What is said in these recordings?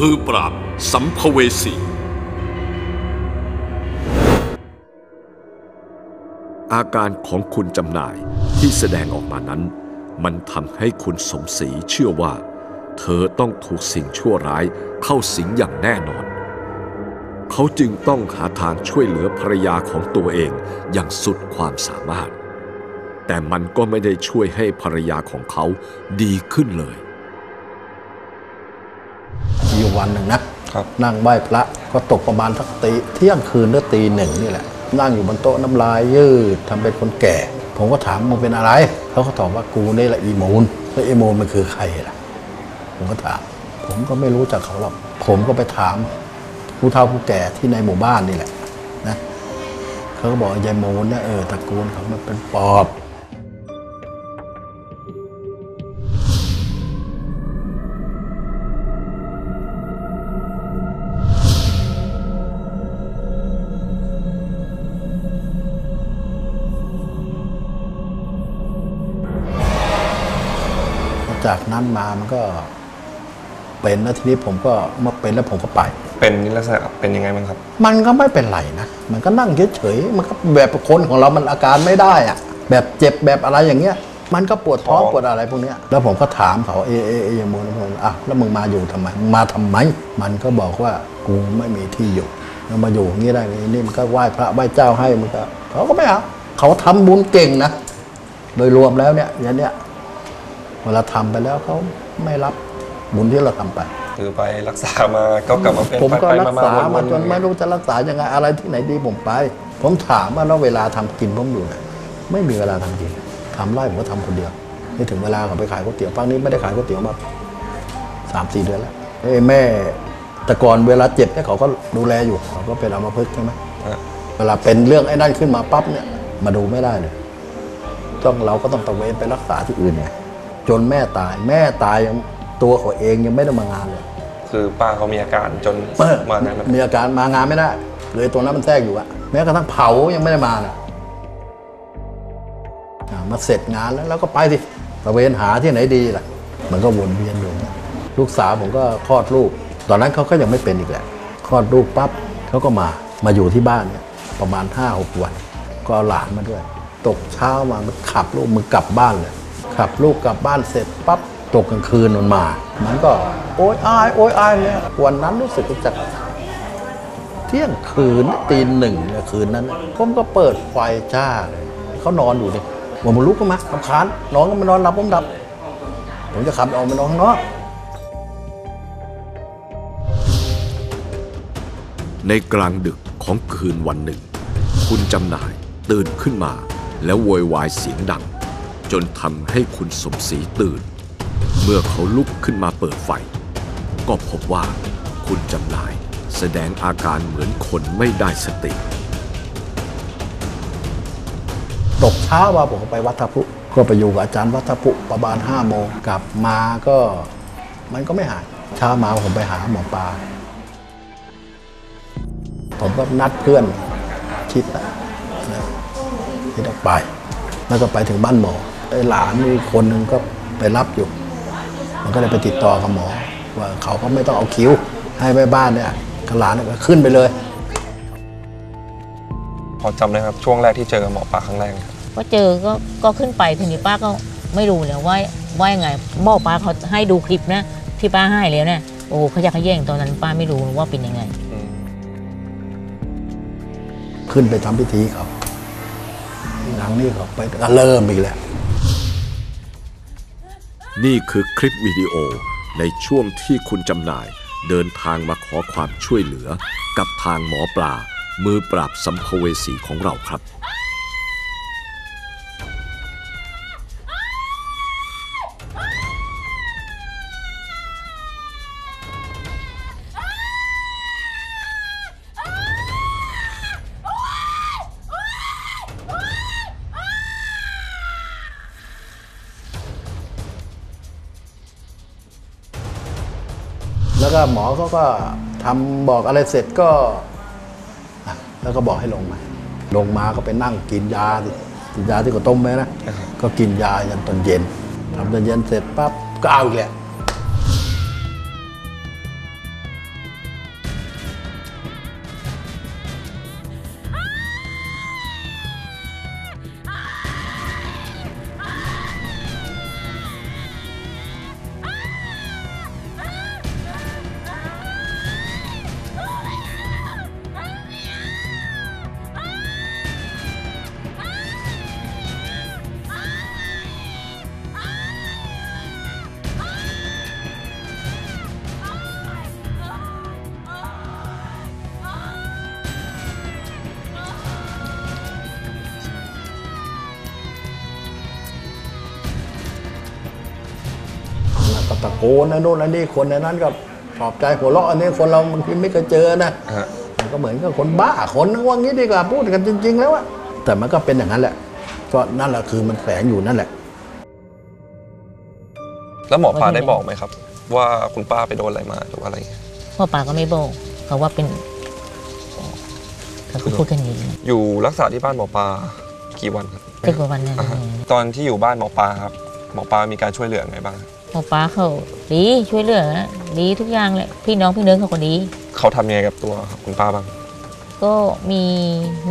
มือปราบสัมภเวสี อาการของคุณจำหน่ายที่แสดงออกมานั้น มันทำให้คุณสมศรีเชื่อว่า เธอต้องถูกสิ่งชั่วร้ายเข้าสิงอย่างแน่นอน เขาจึงต้องหาทางช่วยเหลือภรรยาของตัวเองอย่างสุดความสามารถ แต่มันก็ไม่ได้ช่วยให้ภรรยาของเขาดีขึ้นเลย วันหนึ่งนะครับนั่งไหว้พระก็ตกประมาณสักตีเที่ยงคืนหรือตีหนึ่งนี่แหละนั่งอยู่บนโต๊ะน้ำลายยืดทำเป็นคนแก่ ผมก็ถามมึงเป็นอะไรเขาก็ตอบว่ากูนี่แหละอีโมนแล้วอีโมนมันคือใครล่ะ ผมก็ถาม ผมก็ไม่รู้จักเขาหรอกผมก็ไปถามผู้เฒ่าผู้แก่ที่ในหมู่บ้านนี่แหละนะเขาก็บอกว่ายายโมนเนี่ยเออตระกูลเขามันเป็นปอบ จากนั้นมามันก็เป็นแล้วทีนี้ผมก็เมื่อเป็นแล้วผมก็ไป เป็นนี่ลักษณะเป็นยังไงบ้างครับ มันก็ไม่เป็นไรนะ มันก็นั่งเฉยๆมันก็แบบคนของเรามันอาการไม่ได้อะแบบเจ็บแบบอะไรอย่างเงี้ย มันก็ปวดท้องท้องปวดอะไรพวกเนี้ยแล้วผมก็ถามเขาเอเอเอยังโมนผมอะแล้วมึงมาอยู่ทำไมมึงมาทำไม มันก็บอกว่ากูไม่มีที่อยู่แล้วมาอยู่อย่างนี้ได้ไงนี่มันก็ไหว้พระไหว้เจ้าให้มันก็เขาก็ไม่เอาเขาทำบุญเก่งนะโดยรวมแล้วเนี่ยอย่างเนี้ย เวลาทำไปแล้วเขาไม่รับบุญที่เราทำไป คือไปรักษามาก็กลับมาเป็นผมก็ไปๆรักษาๆมาๆจนไม่รู้จะรักษายังไงอะไรที่ไหนดีผมไป ผมถามว่าแล้วเวลาทำกินผมอยู่ไหนไม่มีเวลาทำกินทำไร่ผมก็ทำคนเดียวนี่ถึงเวลาเขาไปขายก๋วยเตี๋ยวฟังนี้ไม่ได้ขายก๋วยเตี๋ยวมาสามสี่เดือนแล้วไอ้แม่แต่ก่อนเวลาเจ็บเนี่ยเขาก็ดูแลอยู่เขาก็เป็นอัมพฤกษ์ใช่ไหมฮะเวลาเป็นเรื่องไอ้นั่นขึ้นมาปั๊บเนี่ยมาดูไม่ได้เลยต้องเราก็ต้องตระเวนไปรักษาที่อื่นไง จนแม่ตาย แม่ตายยังตัวเขาเองยังไม่ได้มางานเลยคือป้าเขามีอาการจนเออมานั้นมีอาการมางานไม่ได้เลยตัวนั้นมันแทรกอยู่อะแม้กระทั่งเผายังไม่ได้มาน่ะอ่ามาเสร็จงานแล้วเราก็ไปสิตระเวนหาที่ไหนดีล่ะ มันก็วนเวียนอยู่เนี่ยลูกสาวผมก็คลอดลูก ตอนนั้นเขาก็ยังไม่เป็นอีกแหละคลอดลูกปั๊บเขาก็มามาอยู่ที่บ้านเนี่ยประมาณห้าหกวัน ก็เอาหลานมาด้วย ตกเช้ามามันขับลูกมึงกลับบ้านเลย ขับลูกกลับบ้านเสร็จปั๊บตกกลางคืนมันมา มันก็ โอ๊ยอายโอ๊ยอายเนี่ยวันนั้นรู้สึกจะเที่ยงคืนตีหนึ่งคืนนั้นผมก็เปิดไฟจ้าเลยเขานอนอยู่เนี่ยผมมาลุกก็มาทำคานนอนก็ไม่นอนหลับผมดับ ผมจะขับออกไปนอนข้างนอกในกลางดึกของคืนวันหนึ่ง คุณจำหน่ายตื่นขึ้นมาแล้วโวยวายเสียงดัง จนทำให้คุณสมศรีตื่น เมื่อเขาลุกขึ้นมาเปิดไฟ ก็พบว่าคุณจำหน่ายแสดงอาการเหมือนคนไม่ได้สติตกเช้ามาผมไปวัดทัพุก็ไปอยู่กับอาจารย์วัดทัพุประมาณห้าโมงกลับมาก็มันก็ไม่หายเช้ามาผมไปหาหมอปลาผมก็นัดเพื่อนคิดนะคิดออกไป แล้วก็ไปถึงบ้านหมอ หลานมีคนหนึ่งก็ไปรับอยู่ มันก็เลยไปติดต่อกับหมอ ว่าเขาก็ไม่ต้องเอาคิวให้แม่บ้านเนี่ยกับหลานเนี่ยก็ขึ้นไปเลย พอจำได้ครับช่วงแรกที่เจอกับหมอปลาครั้งแรกเนี่ยก็เจอก็ก็ขึ้นไปทีนี้ป้าก็ไม่รู้เลยว่าว่ายังไงบอกป้าเขาให้ดูคลิปนะที่ป้าให้แล้วเนี่ยโอ้เขาอยากขยแย่งตอนนั้นป้าไม่รู้ว่าเป็นยังไงอืมขึ้นไปทำพิธีเขาหลังนี้เขาไปก็เริ่มอีกแล้ว นี่คือคลิปวิดีโอในช่วงที่คุณจำหน่ายเดินทางมาขอความช่วยเหลือกับทางหมอปลา มือปราบสัมภเวสีของเราครับ ก็หมอเขาก็ทำบอกอะไรเสร็จก็ แล้วก็บอกให้ลงมา ลงมาก็ไปนั่งกินยาสิกินยาที่เขาต้มไว้นะ ก็กินยายันตอนเย็นทำตอนเย็นเสร็จปั๊บก็เอาอีกแหละ ตะโกนนะโน่นนะนี่คนในนั้นก็ปลอบใจหัวเราะอันนี้คนเราบางทีไม่เคยเจอนะฮะ มันก็เหมือนกับคนบ้าคนนึกว่างี้ดีกว่าพูดกันจริง ๆ แล้วอะแต่มันก็เป็นอย่างนั้นแหละ ก็นั่นแหละคือมันแฝงอยู่นั่นแหละ แล้วหมอปลาได้บอกไหมครับ ว่าคุณป้าไปโดนอะไรมาหรือว่าอะไร พ่อป่าก็ไม่บอกเขาว่าเป็นเขาก็พูดกันอย่างนี้อยู่รักษาที่บ้านหมอปลากี่วันครับสิบกว่าวันนั่นอ่าฮะตอนที่อยู่บ้านหมอปลาครับหมอปลามีการช่วยเหลือไงบ้าง พ่อป่าเขาดีช่วยเหลือดีทุกอย่างเลยพี่น้องพี่เนื้อเขาก็ดี เขาทำยังไงกับตัวคุณป้าบ้าง ก็มี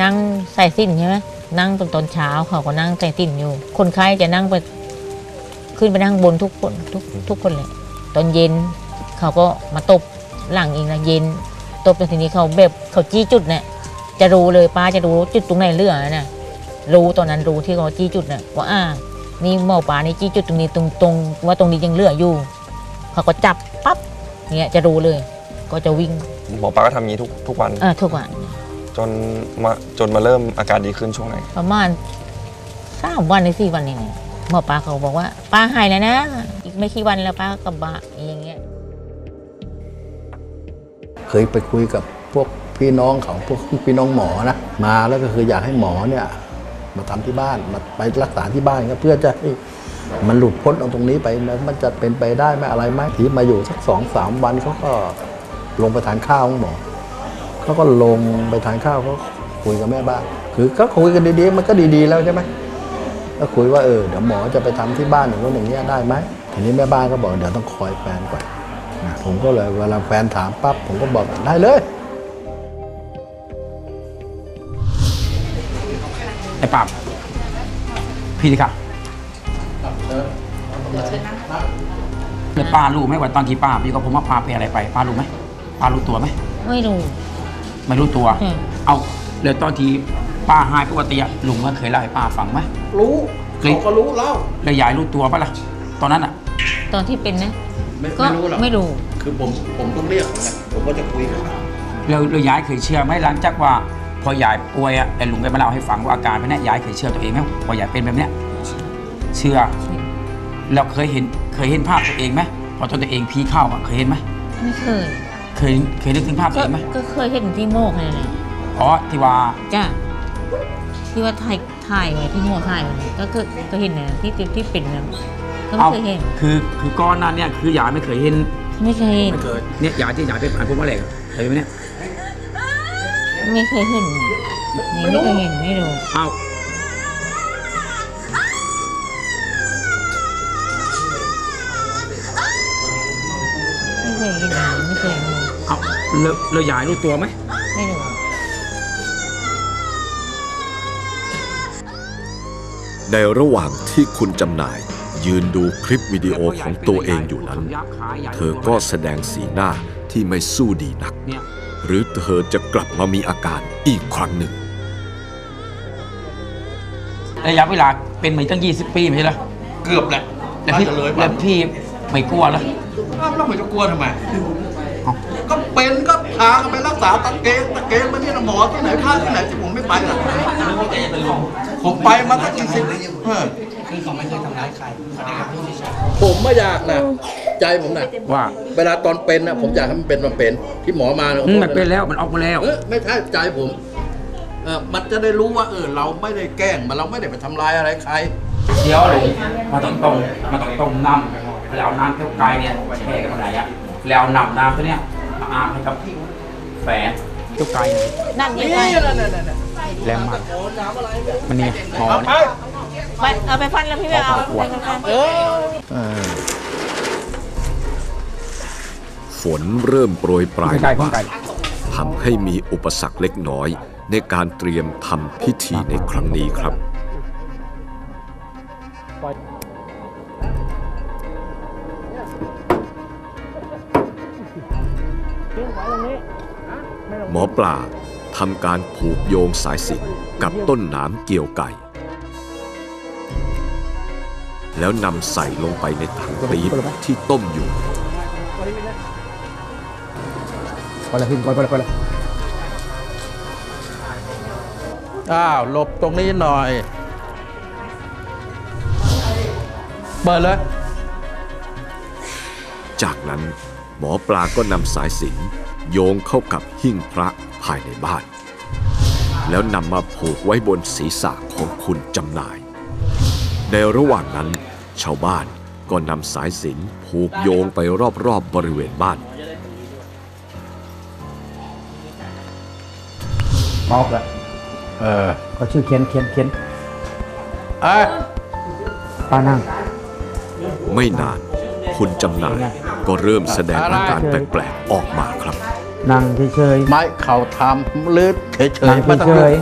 นั่งใส่สิ้นใช่ไหมนั่งตอนตอนเช้าเขาก็นั่งใส่สิ้นอยู่ คนไข้จะนั่งไปขึ้นไปนั่งบนทุกคนทุกทุกคนเลยตอนเย็นเขาก็มาตบหลังเองนะเย็นตบจนทีนี้เขาแบบเขาจี้จุดเนี่ยจะรู้เลยป้าจะรู้จุดตรงไหนเลือนะรู้ตอนนั้นรู้ที่เขาจี้จุดน่ะว่าอ่า นี่หมอปลานี่จี้จุดตรงนี้ตรงตรงว่าตรงนี้ยังเหลืออยู่เขาก็จับปั๊บเนี่ยจะรู้เลย ก็จะวิ่งหมอปลาก็ทำอย่างนี้ทุกทุกวันอ่าทุกวันจนมาจนมาเริ่มอาการดีขึ้นช่วงไหนประมาณสามวันหรือสี่วันนี่เนี่ยหมอปลาเขาบอกว่าป้าหายแล้วนะ อีกไม่กี่วันแล้วป้ากลับบ้านอย่างเงี้ย เคยไปคุยกับพวกพี่น้องเขาพวกพี่น้องหมอนะมาแล้วก็คืออยากให้หมอเนี่ย มาทำที่บ้านมาไปรักษาที่บ้านก็เพื่อจะให้มันหลุดพ้นเอาตรงนี้ไปนะมันจะเป็นไปได้ไหมอะไรไหมที่มาอยู่สักสองสามวันเขาก็ลงไปทานข้าวของหมอเขาก็ลงไปทานข้าวเขาคุยกับแม่บ้าน คือก็คุยกันดีๆ มันก็ดีๆแล้วใช่ไหมก็คุยว่าเออเดี๋ยวหมอจะไปทำที่บ้านอย่างนู้นอย่างนี้ได้ไหมทีนี้แม่บ้านก็บอกเดี๋ยวต้องคอยแฟนก่อนผมก็เลยเวลาแฟนถามปั๊บผมก็บอกได้เลย อ้ปราบพี่ดิค่ะแล้วป้ารู้ไหมว่าตอนที่ป้าพี่กับผมว่าป้าเป็นอะไรไปป้ารู้ไหมป้ารู้ตัวไหมไม่รู้ ไม่รู้ตัวอืมเอาแล้วตอนที่ป้าหายปกติอะลุงมันเคยเล่าให้ป้าฟังไหมรู้เฮ้ยเขาก็รู้แล้วแล้วยายรู้ตัวปะล่ะตอนนั้นอะตอนที่เป็นนะไม่ก็ไม่รู้หรอกไม่รู้ คือผมผมต้องเรียกเขาไงผมก็จะคุยกับเขาแล้วแล้วยายเคยเชื่อไหมหลังจากว่า พอยายป่วยอะไอ้ลุงแกมาเล่าให้ฟังว่าอาการเป็นเนี้ยยายเคยเชื่อตัวเองไหมว่ายายเป็นแบบเนี้ยเชื่อแล้วเคยเห็นเคยเห็นภาพตัวเองไหมพอตอนตัวเองพีเข้าอะเคยเห็นไหมไม่เคย เคยเคยนึกถึงภาพตัวก็เองไหมก็เคยเห็นที่โมกอะไรเลยอ๋อที่ว่าจ้ะที่ว่าถ่ายถ่ายไว้ที่โมกถ่ายไว้เนี่ยก็คือก็เห็นนะที่ที่ที่เป็นนะก็ไม่เอาเคยเห็นคือคือก้อนนั้นเนี่ยคือยายไม่เคยเห็น ไม่เคยเห็นไม่เคยเนี่ยยายที่ยายไปผ่านพวกมะเร็งเคยไหมเนี่ย ไม่เคยเห็นนี่ไม่เคยเห็นไม่รู้เอาไม่เคยเห็นไม่เคยรู้เอาแล้วแล้วยายรู้ตัวไหมไม่รู้ในระหว่างที่คุณจำหน่าย ยืนดูคลิปวิดีโอของตัวเองอยู่นั้น เธอก็แสดงสีหน้าที่ไม่สู้ดีนัก เนี่ย หรือเธอจะกลับมามีอาการอีกครั้งหนึ่ง ระยะเวลาเป็นมาตั้ง 20 ปีไม่ใช่เหรอเกือบแหละแล้วพี่น่าจะเลยแล้วพี่ไม่กลัวเหรออ้าวแล้วผมจะกลัวทำไมเอ้าก็เป็นก็พากันไปรักษาตะเกงตะเกงมาที่หมอที่ไหนพาที่ไหนที่ผมไม่ไปล่ะผมไปมาตั้งกี่สิบเออคือเขาไม่เคยทำร้ายใครผมไม่อยากนะ ใจผมนะว่าเวลาตอนเป็นนะผมอยากให้มันเป็นมันเป็น ที่หมอมานะอืมมันเป็นแล้วมันออกมาแล้วเออไม่ใช่ใจผมเออมันจะได้รู้ว่าเออเราไม่ได้แกล้งมันเราไม่ได้ไปทำร้ายอะไรใครเดี๋ยวเลยมาต้องต้มมาต้องต้มน้ำแล้วเอาน้ำเท่าไกลเนี่ยแช่กันเท่าไหร่อะแล้วเอานำน้ำตัวเนี้ยมาอาบให้กับแฝดเท่าไกลเนี่ยนั่นยังไงแรงมากมันนี่หอเนี่ยไปเอาไปฟันแล้วพี่ไม่เอาขอขวดไปฟันฝ นเริ่มโปรยปลายลงมาทำให้มีอุปสรรคเล็กน้อย ในการเตรียมทำพิธีในครั้งนี้ครับ หมอปลาทำการผูกโยงสายสิญกับต้นหนามเกี่ยวไก่แล้วนำใส่ลงไปในถังปี๊บที่ต้มอยู่ เลยพี่ไปเลยไปเลยอ้าวหลบตรงนี้หน่อย เปิดเลย จากนั้นหมอปลาก็นำสายสิญจนโยงเข้ากับหิ้งพระภายในบ้าน แล้วนำมาผูกไว้บนศีรษะของคุณจำหน่าย ในระหว่างนั้น ชาวบ้านก็นำสายสิญจนผูกโยงไปรอบๆบบริเวณบ้าน มอบแล้วเออเขาชื่อเคียนเคียนเคียนเอ้ยป้านั่งไม่นานคุณจำหน่ายก็เริ่มแสดงอาการแปลกๆออกมาครับ นั่งเฉยไม้เข่าทำลืดเฉยนั่งๆไม่ต้องเฉลืยด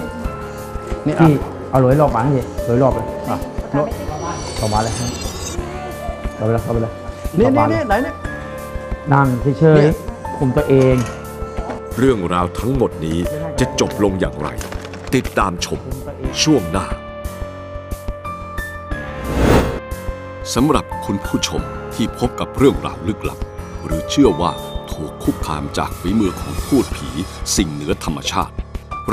นี่ๆอะที่เอาหลอยรอบมาให้หลอยรอบเลยอะโน่นเข้ามาเลยเข้าไปเลยเข้าไปเลยนี่เข้านี่มาเลยนี่ไหนนี่นั่งเฉเนี่ยยๆคุมตัวเอง เรื่องราวทั้งหมดนี้ จะจบลงอย่างไร ติดตามชมช่วงหน้าสำหรับคุณผู้ชมที่พบกับเรื่องราวลึกลับ หรือเชื่อว่าถูกคุกคามจากฝีมือของพูดผี สิ่งเหนือธรรมชาติ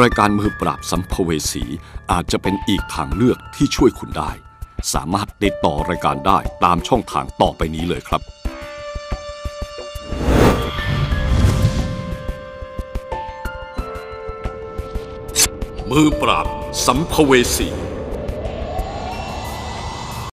รายการมือปราบสัมภเวสีอาจจะเป็นอีกทางเลือกที่ช่วยคุณได้ สามารถติดต่อรายการได้ตามช่องทางต่อไปนี้เลยครับ มือปราบสัมภเวสี